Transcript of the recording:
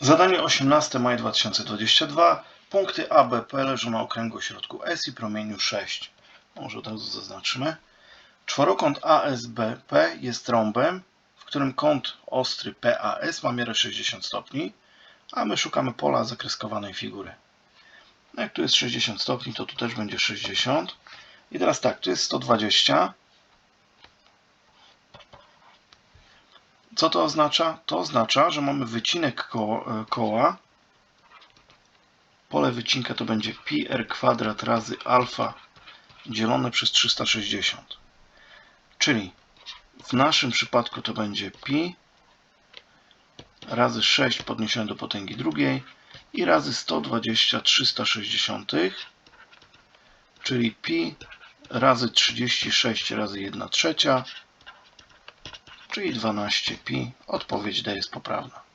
Zadanie 18 maja 2022. Punkty A, B, P leżą na okręgu środku S i promieniu 6. Może od razu zaznaczymy. Czworokąt ASBP jest rąbem, w którym kąt ostry PAS ma miarę 60 stopni, a my szukamy pola zakreskowanej figury. No jak tu jest 60 stopni, to tu też będzie 60. I teraz tak, tu jest 120. Co to oznacza? To oznacza, że mamy wycinek koło, e, koła. Pole wycinka to będzie pi r kwadrat razy alfa dzielone przez 360. Czyli w naszym przypadku to będzie pi razy 6 podniesione do potęgi drugiej i razy 120 360, czyli pi razy 36 razy 1 trzecia, czyli 12 pi. Odpowiedź D jest poprawna.